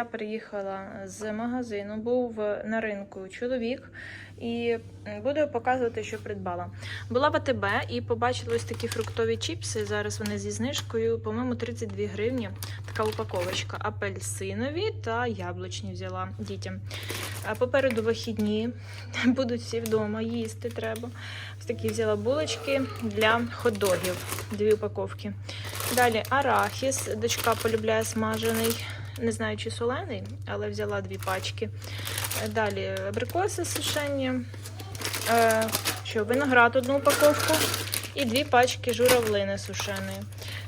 я приїхала з магазину, був на ринку чоловік, і буду показувати, що придбала. Була в АТБ і побачила ось такі фруктові чіпси. Зараз вони зі знижкою, по-моєму, 32 гривні. Така упаковочка. Апельсинові та яблучні взяла дітям. Попереду вихідні будуть всі вдома, їсти треба. Ось такі взяла булочки для хот-догів. Дві упаковки. Далі арахіс. Дочка полюбляє смажений. Не знаю, чи солений, але взяла дві пачки. Е, Далі абрикоси сушені. Е, що, виноград одну упаковку і дві пачки журавлини сушеної.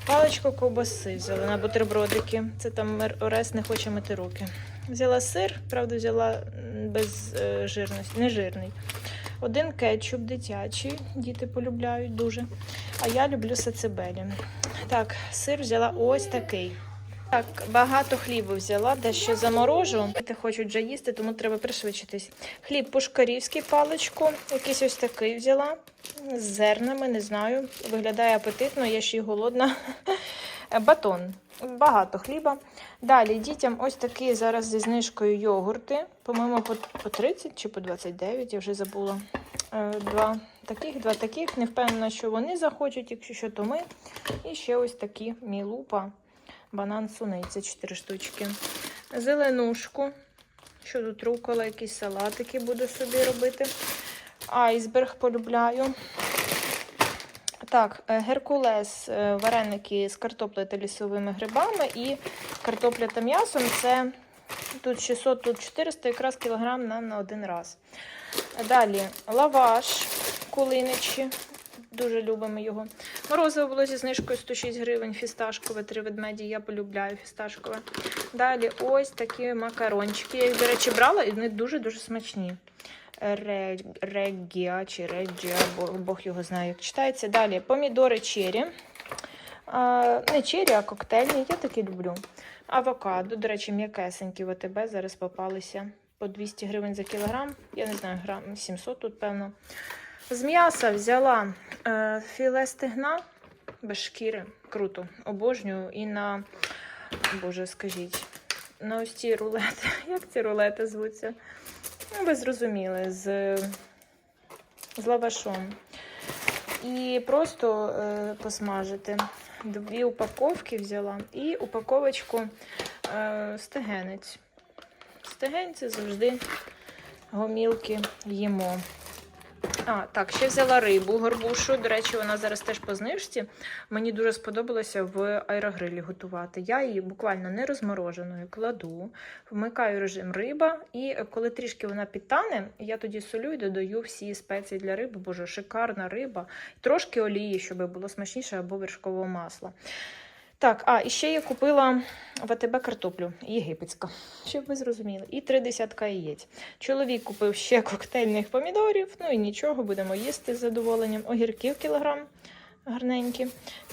Паличку ковбаси взяла на бутербродики. Це там Орес не хоче мити руки. Взяла сир, правда, взяла без е, жирності, не жирний. Один кетчуп дитячий, діти полюбляють дуже. А я люблю сацебелі. Так, сир взяла ось такий. Так, багато хлібу взяла, дещо заморожу. Діти хочуть вже їсти, тому треба пришвидшитись. Хліб пушкарівський паличку, якийсь ось такий взяла. З зернами, не знаю. Виглядає апетитно, я ще й голодна. Батон. Багато хліба. Далі дітям ось такі зараз зі знижкою йогурти. По-моєму, по, по 30 чи по 29, я вже забула. Е, Два таких, два таких. Не впевнена, що вони захочуть, якщо що, то ми. І ще ось такі мілупа. Банан суниця 4 штучки. Зеленушку. Що тут рукола, якісь салатики буду собі робити. Айсберг полюбляю. Так, е, Геркулес, е, вареники з картоплею та лісовими грибами і картопля та м'ясом. Це тут 600, тут 400, якраз кілограм нам на один раз. Далі лаваш кулиничі. Дуже любимо його. Морозиво було зі знижкою 106 гривень, фісташкове, три ведмеді. Я полюбляю фісташкове. Далі ось такі макарончики. Я їх, до речі, брала, і вони дуже-дуже смачні. Ре- Регіа чи Реджіа, Бог, його знає, як читається. Далі помідори чері. Не чері, а коктейльні. Я такі люблю. Авокадо, до речі, м'якесенькі в АТБ зараз попалися по 200 гривень за кілограм. Я не знаю, грам 700 тут, певно. З м'яса взяла е, філе стегна без шкіри. Круто. Обожнюю. І на, боже, скажіть, на ось ці рулети. Як ці рулети звуться? Ну, ви зрозуміли, з, з лавашом. І просто е, посмажити. Дві упаковки взяла і упаковочку е, стегенець. Стегень це завжди гомілки їмо. А, так, ще взяла рибу горбушу. До речі, вона зараз теж по знижці. Мені дуже сподобалося в аерогрилі готувати. Я її буквально не розмороженою кладу, вмикаю режим риба, і коли трішки вона підтане, я тоді солю і додаю всі спеції для риби. Боже, шикарна риба. Трошки олії, щоб було смачніше, або вершкового масла. Так, а і ще я купила в АТБ картоплю єгипетська, щоб ви зрозуміли. І три десятка яєць. Чоловік купив ще коктейльних помідорів, ну і нічого, будемо їсти з задоволенням. Огірків кілограм гарненькі,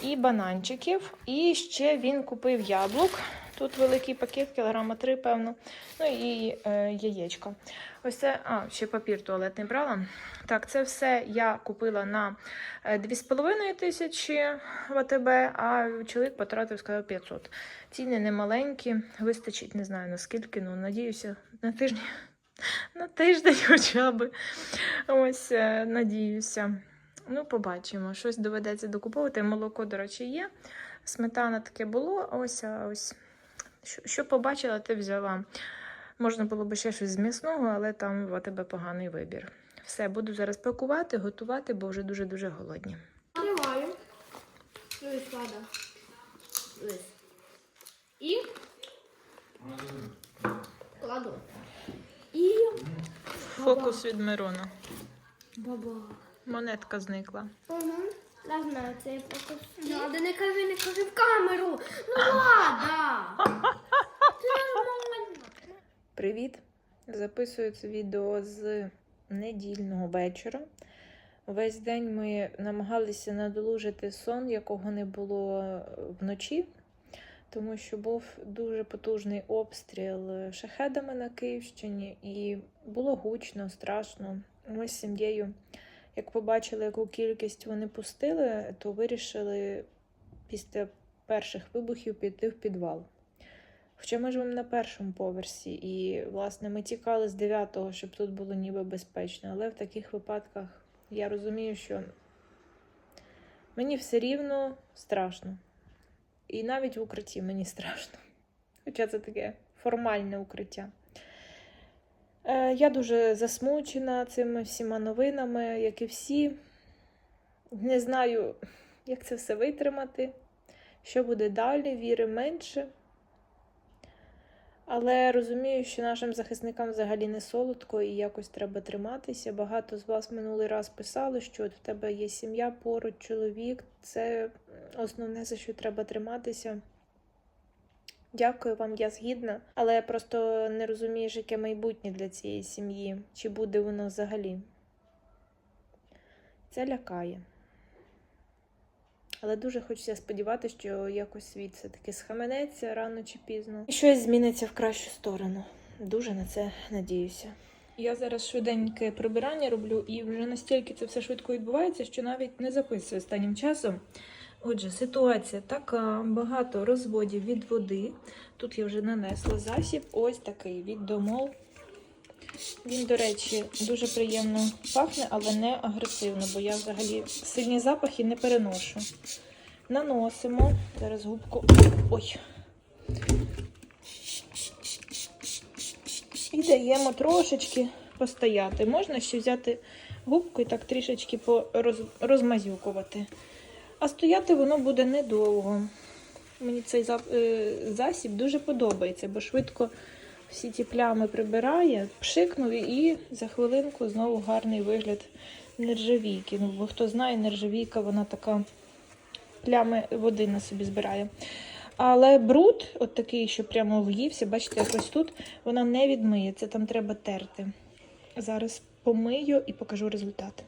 і бананчиків. І ще він купив яблук. Тут великий пакет, кілограма три, певно. Ну і е, яєчка. Ось це, а, ще папір туалетний брала. Так, це все я купила на е, 2,5 тисячі в АТБ, а чоловік потратив, сказав 500. Ціни не маленькі, вистачить, не знаю наскільки, ну надіюся, на тиждень. На тиждень хоча б. Ось, е, надіюся. Ну, побачимо. Щось доведеться докуповувати. Молоко, до речі, є. Сметана таке було. Ось, ось. Що, що побачила, те взяла. Можна було б ще щось з м'ясного, але там в АТБ поганий вибір. Все, буду зараз пакувати, готувати, бо вже дуже-дуже голодні. Тримаю. Дивись, лада. Дивись. І кладу. І Фокус від Мирона. баба. Монетка зникла. Угу. Я знаю цей фокус. Лада, не кажи, не кажи в камеру. Ну лада. Привіт! Записую це відео з недільного вечора. Весь день ми намагалися надолужити сон, якого не було вночі, тому що був дуже потужний обстріл шахедами на Київщині, і було гучно, страшно. Ми з сім'єю, як побачили, яку кількість вони пустили, то вирішили після перших вибухів піти в підвал. Хоча ми живемо на першому поверсі, і, власне, ми тікали з дев'ятого, щоб тут було ніби безпечно. Але в таких випадках я розумію, що мені все рівно страшно. І навіть в укритті мені страшно. Хоча це таке формальне укриття. Е, я дуже засмучена цими всіма новинами, як і всі. Не знаю, як це все витримати, що буде далі, віри менше. Але розумію, що нашим захисникам взагалі не солодко і якось треба триматися. Багато з вас минулий раз писали, що от в тебе є сім'я поруч, чоловік. Це основне, за що треба триматися. Дякую вам, я згідна, але я просто не розумію, яке майбутнє для цієї сім'ї, чи буде воно взагалі. Це лякає. Але дуже хочеться сподіватися, що якось світ все-таки схаменеться рано чи пізно. І щось зміниться в кращу сторону. Дуже на це надіюся. Я зараз швиденьке прибирання роблю, і вже настільки це все швидко відбувається, що навіть не записую останнім часом. Отже, ситуація така: багато розводів від води. Тут я вже нанесла засіб. Ось такий від домов. Він, до речі, дуже приємно пахне, але не агресивно, бо я взагалі сильні запахи не переношу. Наносимо. Зараз губку. Ой. І даємо трошечки постояти. Можна ще взяти губку і так трішечки розмазюкувати. А стояти воно буде недовго. Мені цей е, засіб дуже подобається, бо швидко всі ті плями прибирає, пшикнув і за хвилинку знову гарний вигляд нержавійки. Ну, бо хто знає, нержавійка, вона така плями води на собі збирає. Але бруд, от такий, що прямо в'ївся, бачите, якось тут, вона не відмиє, це там треба терти. Зараз помию і покажу результат.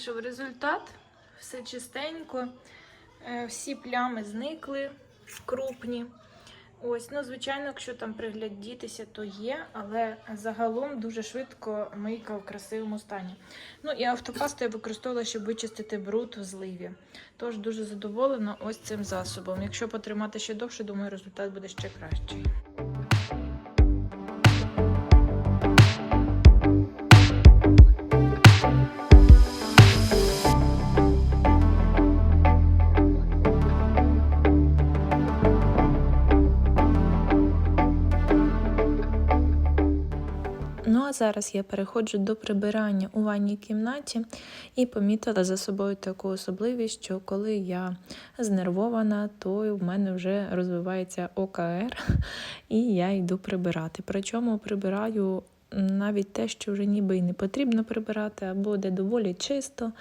Вийшов результат. Все чистенько. Е, Всі плями зникли крупні. Ось, ну, звичайно, якщо там приглядітися, то є, але загалом дуже швидко мийка в красивому стані. Ну і автопасту я використовувала, щоб вичистити бруд в зливі. Тож дуже задоволена ось цим засобом. Якщо потримати ще довше, думаю, результат буде ще кращий. Зараз я переходжу до прибирання у ванній кімнаті і помітила за собою таку особливість, що коли я знервована, то в мене вже розвивається ОКР, і я йду прибирати. Причому прибираю навіть те, що вже ніби і не потрібно прибирати, або де доволі чисто.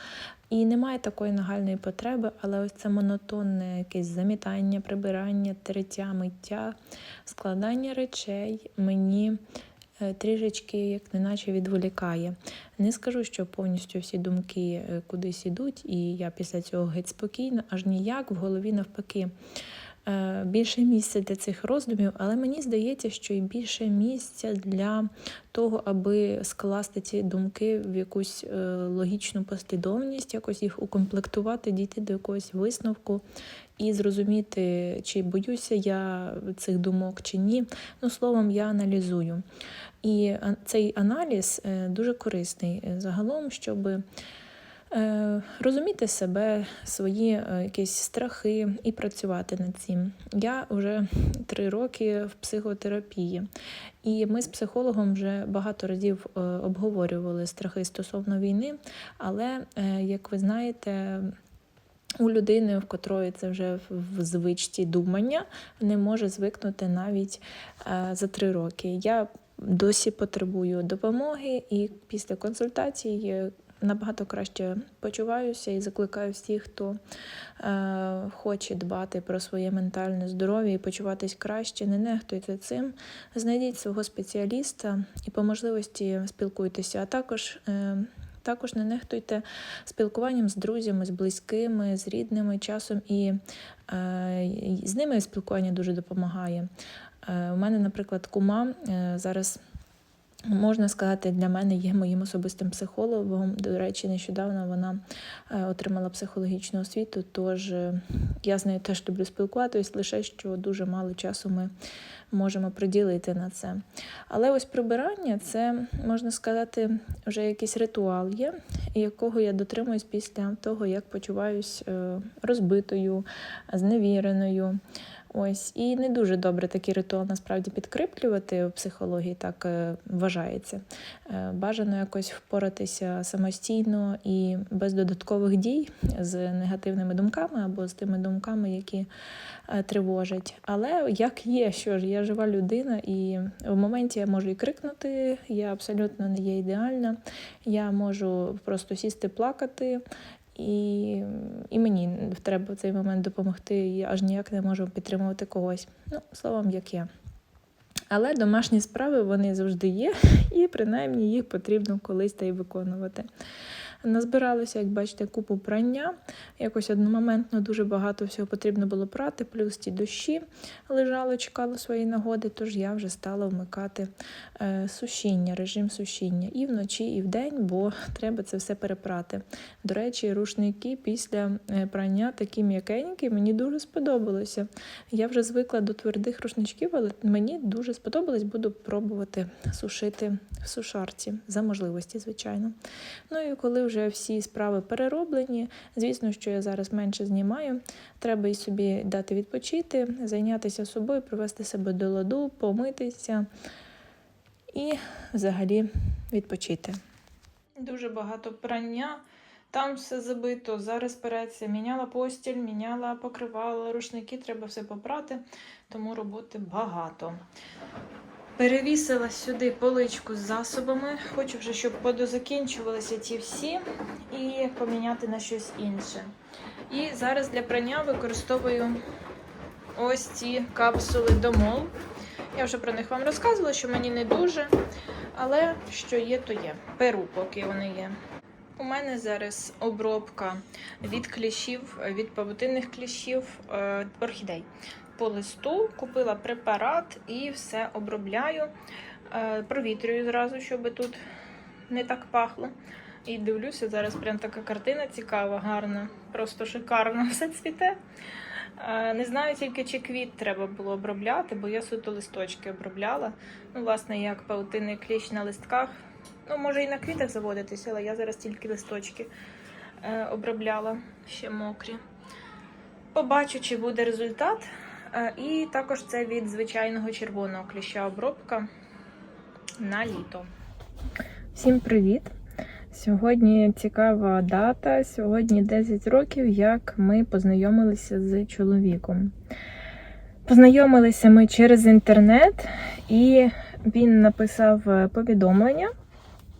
І немає такої нагальної потреби, але ось це монотонне якесь замітання, прибирання, третя, миття, складання речей мені трішечки, як неначе відволікає. Не скажу, що повністю всі думки е, кудись ідуть, і я після цього геть спокійно, аж ніяк в голові навпаки. Е, Більше місця для цих роздумів, але мені здається, що і більше місця для того, аби скласти ці думки в якусь е, логічну послідовність, якось їх укомплектувати, дійти до якогось висновку і зрозуміти, чи боюся я цих думок чи ні. Ну, словом, я аналізую. І цей аналіз е, дуже корисний загалом, щоб розуміти себе, свої е, якісь страхи і працювати над цим. Я вже три роки в психотерапії, і ми з психологом вже багато разів е, обговорювали страхи стосовно війни, але, е, як ви знаєте, у людини, в котрої це вже в- звичці думання, не може звикнути навіть е, за три роки. Я досі потребую допомоги, і після консультацій е, набагато краще почуваюся і закликаю всіх, хто е, хоче дбати про своє ментальне здоров'я і почуватись краще. Не нехтуйте цим. Знайдіть свого спеціаліста і по можливості спілкуйтеся. А також е, також не нехтуйте спілкуванням з друзями, з близькими, з рідними часом, і е, з ними спілкування дуже допомагає. Е, у мене, наприклад, кума е, зараз. Можна сказати, для мене є моїм особистим психологом. До речі, нещодавно вона е, отримала психологічну освіту, тож е, я з нею теж люблю спілкуватись, лише що дуже мало часу ми можемо приділити на це. Але ось прибирання це, можна сказати, вже якийсь ритуал є, якого я дотримуюсь після того, як почуваюсь е, розбитою, зневіреною. Ось і не дуже добре такий ритуал насправді підкріплювати в психології, так е, вважається. Е, Бажано якось впоратися самостійно і без додаткових дій з негативними думками або з тими думками, які е, тривожать. Але як є, що ж я жива людина, і в моменті я можу і крикнути, я абсолютно не є ідеальна. Я можу просто сісти плакати. І, і мені треба в цей момент допомогти. Я аж ніяк не можу підтримувати когось. Ну, словом, як є. Але домашні справи вони завжди є, і принаймні їх потрібно колись та й виконувати. Назбиралося, як бачите, купу прання. Якось одномоментно дуже багато всього потрібно було прати, плюс ті дощі лежало, чекало своєї нагоди, тож я вже стала вмикати е, сушіння, режим сушіння і вночі, і вдень, бо треба це все перепрати. До речі, рушники після е, прання такі м'якенькі, мені дуже сподобалося. Я вже звикла до твердих рушничків, але мені дуже сподобалось, буду пробувати сушити в сушарці за можливості, звичайно. Ну і коли вже всі справи перероблені, звісно, що я зараз менше знімаю. Треба і собі дати відпочити, зайнятися собою, привести себе до ладу, помитися і взагалі відпочити. Дуже багато прання. Там все забито, зараз переться. Міняла постіль, міняла покривала, рушники, треба все попрати, тому роботи багато. Перевісила сюди поличку з засобами. Хочу вже, щоб подозакінчувалися ті всі і поміняти на щось інше. І зараз для прання використовую ось ці капсули домов. Я вже про них вам розказувала, що мені не дуже, але що є, то є. Перу, поки вони є. У мене зараз обробка від кліщів, від павутинних кліщів е, орхідей. По листу купила препарат і все обробляю. Е, Провітрюю зразу, щоб тут не так пахло. І дивлюся, зараз прям така картина цікава, гарна, просто шикарно все цвіте. Е, Не знаю тільки, чи квіт треба було обробляти, бо я суто листочки обробляла. Ну, власне, як паутинний кліщ на листках. Ну, може і на квітах заводитися, але я зараз тільки листочки е, обробляла ще мокрі. Побачу, чи буде результат. Е, і також це від звичайного червоного кліща обробка на літо. Всім привіт! Сьогодні цікава дата. Сьогодні 10 років, як ми познайомилися з чоловіком. Познайомилися ми через інтернет, і він написав е, повідомлення.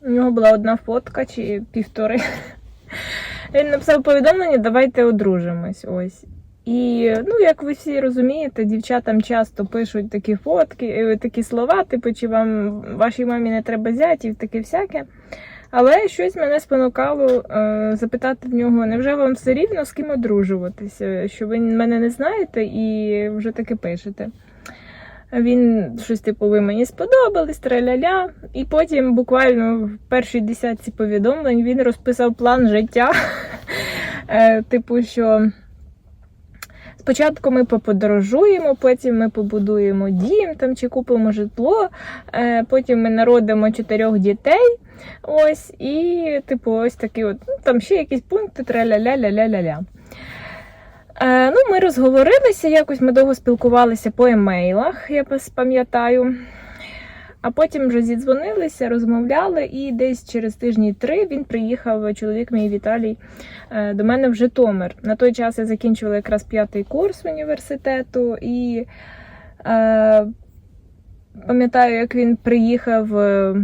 У нього була одна фотка чи півтори. Він написав повідомлення, давайте одружимось. Ось. І ну, як ви всі розумієте, дівчатам часто пишуть такі фотки, е, такі слова, типу, чи вам вашій мамі не треба зятів, таке всяке. Але щось мене спонукало е, запитати в нього, невже вам все рівно з ким одружуватися? Що ви мене не знаєте і вже таки пишете. Він щось типу, ви мені сподобались, траля-ля. І потім, буквально в першій десятці повідомлень, він розписав план життя. Е, Типу, що спочатку ми поподорожуємо, потім ми побудуємо дім там чи купимо житло, е, потім ми народимо чотирьох дітей. Ось, і, типу, ось такі от, ну, там ще якісь пункти, траля-ля-ля-ля-ля-ля. Е, ну, ми розговорилися, якось ми довго спілкувалися по емейлах, я пам'ятаю. А потім вже зідзвонилися, розмовляли, і десь через тижні три він приїхав, чоловік мій Віталій, е, до мене в Житомир. На той час я закінчувала якраз п'ятий курс університету, і е, пам'ятаю, як він приїхав. е,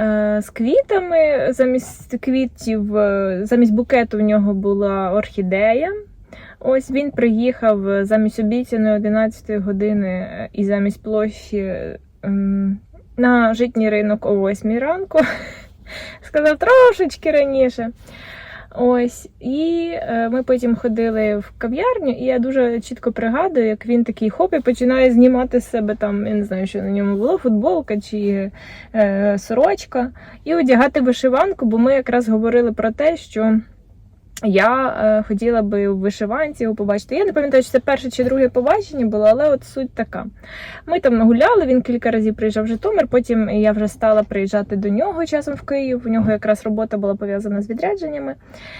е, З квітами, замість квітів, замість букету в нього була орхідея. Ось він приїхав е, замість обіцяної 11 години е, і замість площі ем, на житній ринок о 8 ранку. Сказав трошечки раніше. Ось, і е, ми потім ходили в кав'ярню, і я дуже чітко пригадую, як він такий хоп і починає знімати з себе там, я не знаю, що на ньому було, футболка чи е, сорочка, і одягати вишиванку, бо ми якраз говорили про те, що я е, хотіла би в вишиванці його побачити. Я не пам'ятаю, чи це перше чи друге побачення було, але от суть така. Ми там нагуляли, він кілька разів приїжджав в Житомир, потім я вже стала приїжджати до нього часом в Київ. У нього якраз робота була пов'язана з відрядженнями.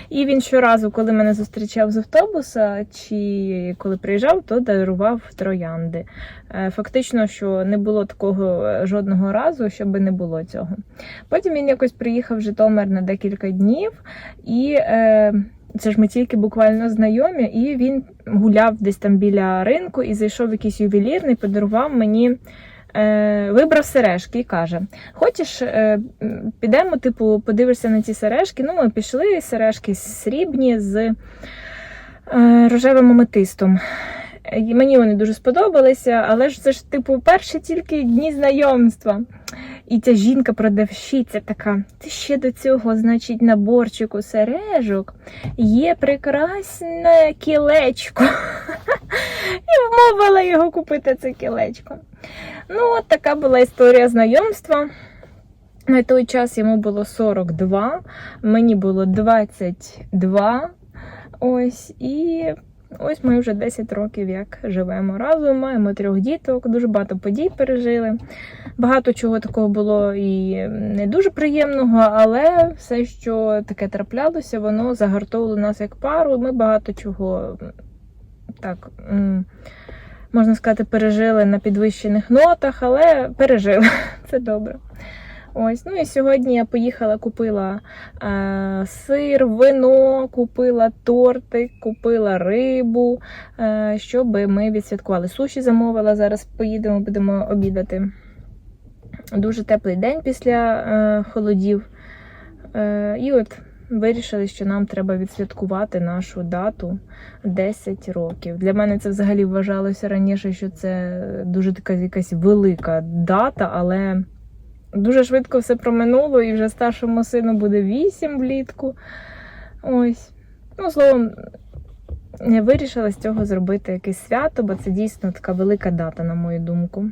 І він щоразу, коли мене зустрічав з автобуса, чи коли приїжджав, то дарував троянди. Е, Фактично, що не було такого е, жодного разу, щоб не було цього. Потім він якось приїхав в Житомир на декілька днів, і е, це ж ми тільки буквально знайомі, і він гуляв десь там біля ринку і зайшов якийсь ювелірний, подарував мені. Е, вибрав сережки і каже: Хочеш, е, підемо, типу, подивишся на ці сережки. Ну, ми пішли, сережки срібні з е, рожевим аметистом. Мені вони дуже сподобалися, але ж це ж, типу, перші тільки дні знайомства. І ця жінка продавщиця така, ти ще до цього, значить, наборчику сережок є прекрасне кілечко. І вмовила його купити це кілечко. Ну, от така була історія знайомства. На той час йому було 42, мені було 22. Ось, і ось ми вже 10 років як живемо разом, маємо трьох діток, дуже багато подій пережили. Багато чого такого було і не дуже приємного, але все, що таке траплялося, воно загартовувало нас як пару. Ми багато чого так. Можна сказати, пережили на підвищених нотах, але пережили. Це добре. Ось, ну і сьогодні я поїхала, купила е, сир, вино, купила тортик, купила рибу, е, щоб ми відсвяткували. Суші замовила. Зараз поїдемо, будемо обідати. Дуже теплий день після е, холодів. Е, і от вирішили, що нам треба відсвяткувати нашу дату 10 років. Для мене це взагалі вважалося раніше, що це дуже така якась велика дата, але дуже швидко все проминуло, і вже старшому сину буде 8 влітку. Ось. Ну, словом, я вирішила з цього зробити якесь свято, бо це дійсно така велика дата, на мою думку.